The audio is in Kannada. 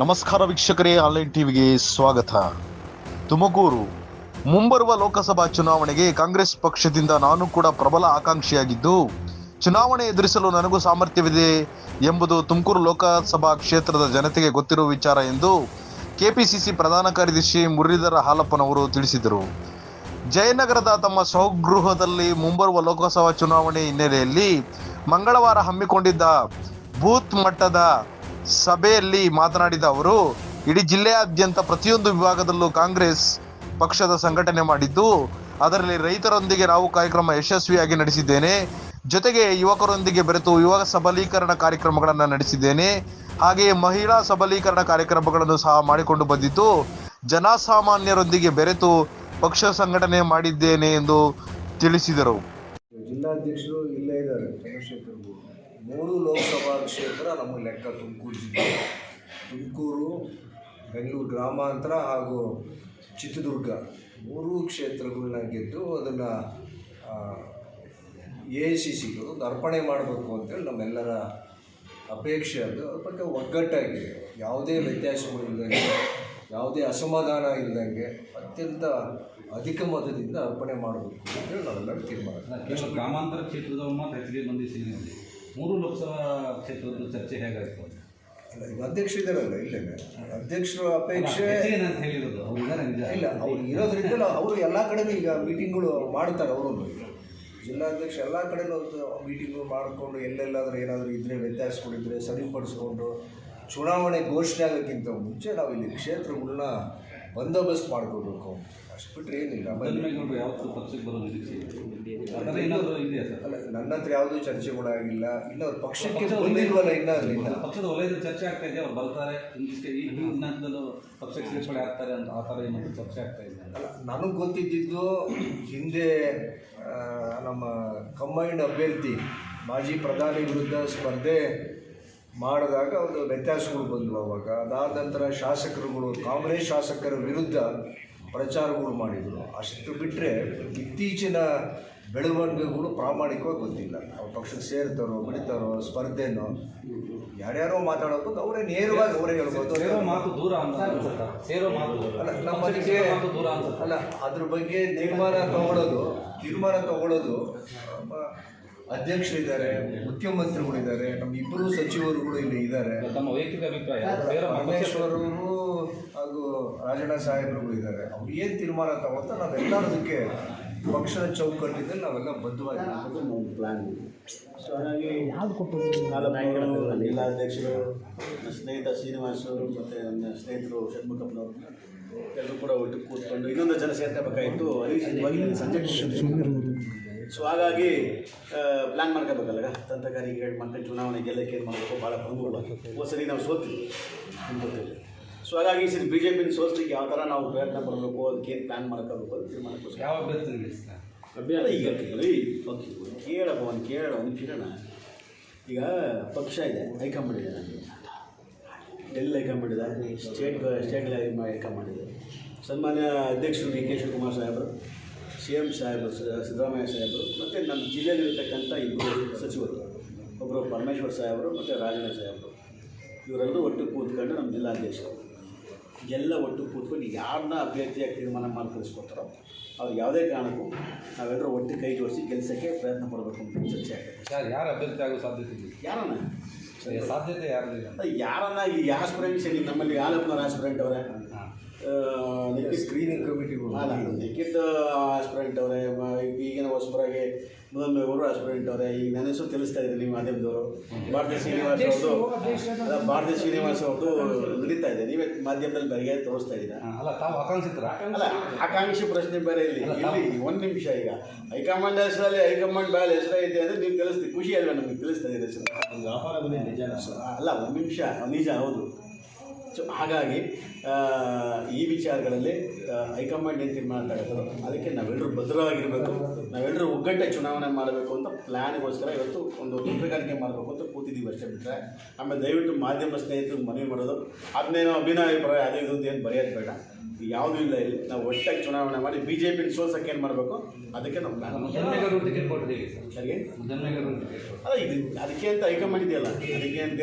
ನಮಸ್ಕಾರ ವೀಕ್ಷಕರೇ, ಆನ್ಲೈನ್ ಟಿವಿಗೆ ಸ್ವಾಗತ. ತುಮಕೂರು ಮುಂಬರುವ ಲೋಕಸಭಾ ಚುನಾವಣೆಗೆ ಕಾಂಗ್ರೆಸ್ ಪಕ್ಷದಿಂದ ನಾನು ಕೂಡ ಪ್ರಬಲ ಆಕಾಂಕ್ಷಿಯಾಗಿದ್ದು, ಚುನಾವಣೆ ಎದುರಿಸಲು ನನಗೂ ಸಾಮರ್ಥ್ಯವಿದೆ ಎಂಬುದು ತುಮಕೂರು ಲೋಕಸಭಾ ಕ್ಷೇತ್ರದ ಜನತೆಗೆ ಗೊತ್ತಿರುವ ವಿಚಾರ ಎಂದು ಕೆಪಿಸಿಸಿ ಪ್ರಧಾನ ಕಾರ್ಯದರ್ಶಿ ಮುರಳೀಧರ ಹಾಲಪ್ಪನವರು ತಿಳಿಸಿದರು. ಜಯನಗರದ ತಮ್ಮ ಸ್ವಗೃಹದಲ್ಲಿ ಮುಂಬರುವ ಲೋಕಸಭಾ ಚುನಾವಣೆ ಹಿನ್ನೆಲೆಯಲ್ಲಿ ಮಂಗಳವಾರ ಹಮ್ಮಿಕೊಂಡಿದ್ದ ಬೂತ್ ಮಟ್ಟದ ಸಭೆಯಲ್ಲಿ ಮಾತನಾಡಿದ ಅವರು, ಇಡೀ ಜಿಲ್ಲೆಯಾದ್ಯಂತ ಪ್ರತಿಯೊಂದು ವಿಭಾಗದಲ್ಲೂ ಕಾಂಗ್ರೆಸ್ ಪಕ್ಷದ ಸಂಘಟನೆ ಮಾಡಿದ್ದು, ಅದರಲ್ಲಿ ರೈತರೊಂದಿಗೆ ನಾವು ಕಾರ್ಯಕ್ರಮ ಯಶಸ್ವಿಯಾಗಿ ನಡೆಸಿದ್ದೇನೆ. ಜೊತೆಗೆ ಯುವಕರೊಂದಿಗೆ ಬೆರೆತು ಯುವಕ ಸಬಲೀಕರಣ ಕಾರ್ಯಕ್ರಮಗಳನ್ನು ನಡೆಸಿದ್ದೇನೆ. ಹಾಗೆಯೇ ಮಹಿಳಾ ಸಬಲೀಕರಣ ಕಾರ್ಯಕ್ರಮಗಳನ್ನು ಸಹ ಮಾಡಿಕೊಂಡು ಬಂದಿದ್ದು ಜನಸಾಮಾನ್ಯರೊಂದಿಗೆ ಬೆರೆತು ಪಕ್ಷ ಸಂಘಟನೆ ಮಾಡಿದ್ದೇನೆ ಎಂದು ತಿಳಿಸಿದರು. ಜಿಲ್ಲಾಧ್ಯಕ್ಷರು ಇಲ್ಲೇ ಇದ್ದಾರೆ, ಚಂದ್ರಶೇಖರ್. ಮೂರು ಲೋಕಸಭಾ ಕ್ಷೇತ್ರ ನಮ್ಮ ಲೆಕ್ಕ ತುಮಕೂರು ಜಿಲ್ಲೆ. ತುಮಕೂರು, ಬೆಂಗಳೂರು ಗ್ರಾಮಾಂತರ ಹಾಗೂ ಚಿತ್ರದುರ್ಗ. ಮೂರೂ ಕ್ಷೇತ್ರಗಳನ್ನ ಗೆದ್ದು ಅದನ್ನು ಎ ಸಿ ಸಿಗಳು ಅರ್ಪಣೆ ಮಾಡಬೇಕು ಅಂತೇಳಿ ನಮ್ಮೆಲ್ಲರ ಅಪೇಕ್ಷೆ ಅದು. ಅದ್ರ ಬಗ್ಗೆ ಒಗ್ಗಟ್ಟಾಗಿ, ಯಾವುದೇ ವ್ಯತ್ಯಾಸಗಳಿಲ್ಲದಂಗೆ ಯಾವುದೇ ಅಸಮಾಧಾನ ಇಲ್ಲದಂಗೆ ಅತ್ಯಂತ ಅಧಿಕ ಮತದಿಂದ ಅರ್ಪಣೆ ಮಾಡಬೇಕು ಅಂತೇಳಿ ನಾವೆಲ್ಲರೂ ತೀರ್ಮಾನ ಗ್ರಾಮಾಂತರ ಕ್ಷೇತ್ರದ ಮಾತ್ರ ಹೆಚ್ಚಿಗೆ ಬಂದಿದ್ದೀನಿ ಮೂರು ಲೋಕಸಭಾ ಕ್ಷೇತ್ರದ ಚರ್ಚೆ ಹೇಗಾಯಿತು ಅಲ್ಲ ಈಗ ಅಧ್ಯಕ್ಷರು ಇದ್ದಾರಲ್ಲ ಇಲ್ಲೇ ಅಧ್ಯಕ್ಷರ ಅಪೇಕ್ಷೆ ಹೇಳಿರೋದು? ಅವ್ರು ಇದ್ದಾರೆ ನಿಜ? ಇಲ್ಲ ಅವ್ರು ಇರೋದ್ರಿಂದ ಅವರು ಎಲ್ಲ ಕಡೆನೂ ಈಗ ಮೀಟಿಂಗ್ಗಳು ಮಾಡ್ತಾರೆ ಅವರು ಜಿಲ್ಲಾಧ್ಯಕ್ಷ ಎಲ್ಲ ಕಡೆನೂ ಮೀಟಿಂಗ್ಗಳು ಮಾಡಿಕೊಂಡು ಎಲ್ಲೆಲ್ಲಾದರೂ ಏನಾದರೂ ಇದ್ದರೆ ವ್ಯತ್ಯಾಸಗಳಿದ್ದರೆ ಸರಿಪಡಿಸ್ಕೊಂಡು ಚುನಾವಣೆ ಘೋಷಣೆ ಆಗೋಕ್ಕಿಂತ ಮುಂಚೆ ನಾವು ಇಲ್ಲಿ ಕ್ಷೇತ್ರಗಳನ್ನ ಬಂದೋಬಸ್ತ್ ಮಾಡಿಕೊಡ್ಬೇಕು ಅಷ್ಟು ಬಿಟ್ಟರೆ ಏನಿಲ್ಲ. ಯಾವತ್ತು ಪಕ್ಷಕ್ಕೆ ಬರೋ ನಿರೀಕ್ಷೆ ಇದೆ. ಆ ಏನಾದರೂ ಇದೆಯಾ ಸರ್. ಅಲ್ಲ ನನ್ನ ಹತ್ರ ಯಾವುದೂ ಚರ್ಚೆಗಳಾಗಿಲ್ಲ. ಇನ್ನು ಅವ್ರ ಪಕ್ಷಕ್ಕೆ ಬಂದಿಲ್ವಲ್ಲ ಇನ್ನೂ ಅಲ್ಲಿಂದ? ಪಕ್ಷದ ವಲಯದ ಚರ್ಚೆ ಆಗ್ತಾ ಇದೆ ಅವ್ರು ಬರ್ತಾರೆ. ಈ ಪಕ್ಷಕ್ಕೆ ಸೇರ್ಪಡೆ ಆಗ್ತಾರೆ ಅಂತ ಆ ಥರ ಏನಾದರೂ ಚರ್ಚೆ ಆಗ್ತಾ ಇದೆ? ಅಲ್ಲ ನನಗೆ ಗೊತ್ತಿದ್ದಿದ್ದು ಹಿಂದೆ ನಮ್ಮ ಕಂಬೈಂಡ್ ಅಭ್ಯರ್ಥಿ ಮಾಜಿ ಪ್ರಧಾನಿ ವಿರುದ್ಧ ಸ್ಪರ್ಧೆ ಮಾಡಿದಾಗ ಒಂದು ವ್ಯತ್ಯಾಸಗಳು ಬಂದವು ಅವಾಗ. ಅದಾದ ನಂತರ ಶಾಸಕರುಗಳು ಕಾಂಗ್ರೆಸ್ ಶಾಸಕರ ವಿರುದ್ಧ ಪ್ರಚಾರಗಳು ಮಾಡಿದರು. ಅಷ್ಟು ಬಿಟ್ಟರೆ ಇತ್ತೀಚಿನ ಬೆಳವಣಿಗೆಗಳು ಪ್ರಾಮಾಣಿಕವಾಗಿ ಗೊತ್ತಿಲ್ಲ. ಅವ್ರ ಪಕ್ಷ ಸೇರ್ತಾರೋ ಬಿಡ್ತಾರೋ ಸ್ಪರ್ಧೆನೋ ಯಾರ್ಯಾರೋ ಮಾತಾಡೋದು ಅವರೇ ನೇರವಾಗಿ ಅವರೇ ಹೇಳ್ಬೋದು. ಸೇರೋ ಮಾತು ದೂರ ಅಂತ ಸೇರೋ ಮಾತು ಅಲ್ಲ ನಮ್ಮ ನಮ್ಮಲ್ಲಿಗೆ ಮಾತು ದೂರ ಅಂತ ಅಲ್ಲ ಅದ್ರ ಬಗ್ಗೆ ತೀರ್ಮಾನ ತಗೊಳ್ಳೋದು ತೀರ್ಮಾನ ತಗೊಳ್ಳೋದು ಅಧ್ಯಕ್ಷರಿದ್ದಾರೆ ಮುಖ್ಯಮಂತ್ರಿಗಳಿದ್ದಾರೆ ನಮ್ಮ ಇಬ್ಬರು ಸಚಿವರುಗಳು ಇಲ್ಲಿ ಇದ್ದಾರೆ. ತಮ್ಮ ವೈಯಕ್ತಿಕ ಅಭಿಪ್ರಾಯ ಪರಮೇಶ್ವರರು ಹಾಗೂ ರಾಜಣ್ಣ ಸಾಹೇಬರುಗಳು ಇದ್ದಾರೆ. ಅವ್ರು ಏನು ತೀರ್ಮಾನ ತಗೋತ ನಾವೆಲ್ಲದಕ್ಕೆ ಪಕ್ಷದ ಚೌಕಟ್ಟಿನಲ್ಲಿ ನಾವೆಲ್ಲ ಬದ್ಧವಾಗಿ ನಮ್ಮ ಪ್ಲ್ಯಾನ್ ಸೊ ಹಾಗಾಗಿ ನಾಲ್ಕು ಜಿಲ್ಲಾಧ್ಯಕ್ಷರು ನನ್ನ ಸ್ನೇಹಿತ ಅವರು ಮತ್ತು ನನ್ನ ಸ್ನೇಹಿತರು ಷಣ್ಮುಖಪ್ಪನವರು ಎಲ್ಲರೂ ಕೂಡ ಒಟ್ಟು ಕೂತ್ಕೊಂಡು ಇನ್ನೊಂದು ಜನ ಸೇರ್ಕೋಬೇಕಾಯಿತು ಸಂಜೆ ಸೊ ಹಾಗಾಗಿ ಪ್ಲ್ಯಾನ್ ಮಾಡ್ಕೋಬೇಕಲ್ಲ ತಂತ್ರಗಾರಿಕೆ ಮಾಡ್ಕೊಂಡು ಚುನಾವಣೆ ಗೆಲ್ಲಕ್ಕೆ ಏನು ಮಾಡಬೇಕು? ಭಾಳ ಪ್ರಮುಖ ಹೋದ ಸರಿ ನಾವು ಸೋತೀವಿ. ಗೊತ್ತಿಲ್ಲ. ಸೊ ಹಾಗಾಗಿ ಈ ಸರಿ ಬಿ ಜೆ ಪಿನ ಸೋಲಿಸ್ಲಿಕ್ಕೆ ಯಾವ ಥರ ನಾವು ಪ್ರಯತ್ನ ಪಡಬೇಕು ಅದಕ್ಕೆ ಏನು ಪ್ಲ್ಯಾನ್ ಮಾಡ್ಕೋಬೇಕು ಅಂತ ತೀರ್ಮಾನಕ್ಕೋಸ್ಕರ. ಯಾವ ಅಭ್ಯರ್ಥಿ ಈಗ ಕೇಳಪ್ಪ ಒಂದು ಕೇಳ ಒಂದು ಕೇಳೋಣ ಈಗ ಪಕ್ಷ ಇದೆ ಹೈಕಮಾಂಡ್ ಇದೆ ನನಗೆ. ಡೆಲ್ಲಿ ಹೈಕಮಾಂಡ್ ಇದೆ? ಸ್ಟೇಟ್ ಸ್ಟೇಟ್ ಹೈಕಮಾಂಡ್ ಇದೆ. ಸನ್ಮಾನ್ಯ ಅಧ್ಯಕ್ಷರು ಡಿ ಕೆ ಶಿವಕುಮಾರ್ ಸಾಹೇಬರು. ಸಿ ಎಂ ಸಾಹೇಬರು ಸಿದ್ದರಾಮಯ್ಯ ಸಾಹೇಬರು ಮತ್ತು ನಮ್ಮ ಜಿಲ್ಲೆಯಲ್ಲಿರ್ತಕ್ಕಂಥ ಇಬ್ಬರು ಸಚಿವರು ಒಬ್ಬರು ಪರಮೇಶ್ವರ್ ಸಾಹೇಬರು ಮತ್ತು ರಾಜಣ್ಣ ಸಾಹೇಬರು. ಇವರೆಲ್ಲರೂ ಒಟ್ಟು ಕೂತ್ಕೊಂಡು ನಮ್ಮ ಜಿಲ್ಲಾಧ್ಯಕ್ಷರು. ಎಲ್ಲ ಒಟ್ಟು ಕೂತ್ಕೊಂಡು ಯಾರನ್ನ ಅಭ್ಯರ್ಥಿಯಾಗಿ ತೀರ್ಮಾನ ಮಾಡಿ ಕಳಿಸ್ಕೊಡ್ತಾರೋ ಅವ್ರು ಯಾವುದೇ ಕಾರಣಕ್ಕೂ ನಾವೆಲ್ಲರೂ ಒಟ್ಟು ಕೈ ಜೋಡಿಸಿ ಕೆಲಸಕ್ಕೆ ಪ್ರಯತ್ನ ಪಡಬೇಕು ಅಂತ ಚರ್ಚೆ ಆಗುತ್ತೆ ಯಾರು ಯಾರು ಅಭ್ಯರ್ಥಿ ಆಗೋ ಸಾಧ್ಯತೆ ಇದೆ? ಯಾರನ್ನ? ಸಾಧ್ಯತೆ ಯಾರು ಇಲ್ಲ? ಯಾರನ್ನ ಈ ಆಸ್ಪಿರೆಂಟ್ಸ್ ಏನಿದೆ ನಮ್ಮಲ್ಲಿ ಆಲಪ್ಪನವ್ರ ಆಸ್ಪಿರೆಂಟ್ ಅವರೇ? ಸ್ಕ್ರೀನಿಂಗ್ ಕಮಿಟಿಗಳು ಅಲ್ಲ ನಿಖಿತ್ ಆಸ್ಪಿರೆಂಟ್ ಅವರೇ ಈಗಿನ ಹೊಸಬರಾಗಿ ಅವರು ಆಸ್ಪಿರೆಂಟ್ ಅವರೇ ಈಗ ನನ್ನ ಹೆಸರು ತಿಳಿಸ್ತಾ ಇದ್ದೀನಿ ನೀವು ಮಾಧ್ಯಮದವರು. ಭಾರತೀಯ ಶ್ರೀನಿವಾಸ ಅವ್ರದ್ದು ಅಲ್ಲ ಭಾರತೀಯ ಶ್ರೀನಿವಾಸ್ ಅವ್ರದ್ದು ನಡೀತಾ ಇದೆ. ನೀವೇ ಮಾಧ್ಯಮದಲ್ಲಿ ಬರಿಗೆ ತೋರಿಸ್ತಾ ಇದ್ದೀರಾ? ಅಲ್ಲ ತಾವು ಆಕಾಂಕ್ಷಿತರ? ಅಲ್ಲ ಆಕಾಂಕ್ಷಿ ಪ್ರಶ್ನೆ ಬೇರೆ ಇಲ್ಲಿ. ಇಲ್ಲಿ ಒಂದು ನಿಮಿಷ ಈಗ. ಹೈಕಮಾಂಡ್ ಹೆಸರಲ್ಲಿ ಹೈಕಮಾಂಡ್ ಬ್ಯಾಲ್ ಹೆಸರೈತೆ ಅಂದರೆ ನೀವು ತಿಳಿಸ್ತೀವಿ ಖುಷಿ ಅಲ್ವಾ ನಮಗೆ ತಿಳಿಸ್ತಾ ಇದ್ದೀರಿ ನಿಜ ಅಲ್ಲ ಒಂದು ನಿಮಿಷ. ನಿಜ ಹೌದು. ಸೊ ಹಾಗಾಗಿ ಈ ವಿಚಾರಗಳಲ್ಲಿ ಹೈಕಮಾಂಡ್ ಏನು ತೀರ್ಮಾನ ತಗೋತಾರೋ ಅದಕ್ಕೆ ನಾವೆಲ್ಲರೂ ಭದ್ರವಾಗಿರಬೇಕು ನಾವೆಲ್ಲರೂ ಒಗ್ಗಟ್ಟೆ ಚುನಾವಣೆ ಮಾಡಬೇಕು ಅಂತ ಪ್ಲ್ಯಾನ್ಗೋಸ್ಕರ ಇವತ್ತು ಒಂದು ತಂತ್ರಗಾರಿಕೆ ಮಾಡಬೇಕು ಅಂತ ಕೂತಿದ್ದೀವಿ ಅಷ್ಟೇ ಬಿಟ್ಟರೆ ಆಮೇಲೆ ದಯವಿಟ್ಟು ಮಾಧ್ಯಮ ಸ್ನೇಹಿತರು ಮನವಿ ಮಾಡೋದು ಅದನ್ನೇನೋ ಅಭಿನಯಾಭಿಪ್ರಾಯ ಅದು ಇದು ಅಂತ ಏನು ಬರೆಯೋದು ಬೇಡ. ಯಾವುದೂ ಇಲ್ಲ ಇಲ್ಲಿ. ನಾವು ಒಟ್ಟಾಗಿ ಚುನಾವಣೆ ಮಾಡಿ ಬಿ ಜೆ ಪಿನ ಸೋಲ್ಸಕ್ಕೆ ಏನು ಮಾಡಬೇಕು. ಅದಕ್ಕೆ ನಮ್ಮ ಮುದ್ದನ್ಮೇಗೌಡರು ಅಲ್ಲ ಇದು ಅದಕ್ಕೆ ಅಂತ ಹೈಕಮಾಂಡ್ ಇದೆಯಲ್ಲ ಅದಕ್ಕೆ ಅಂತ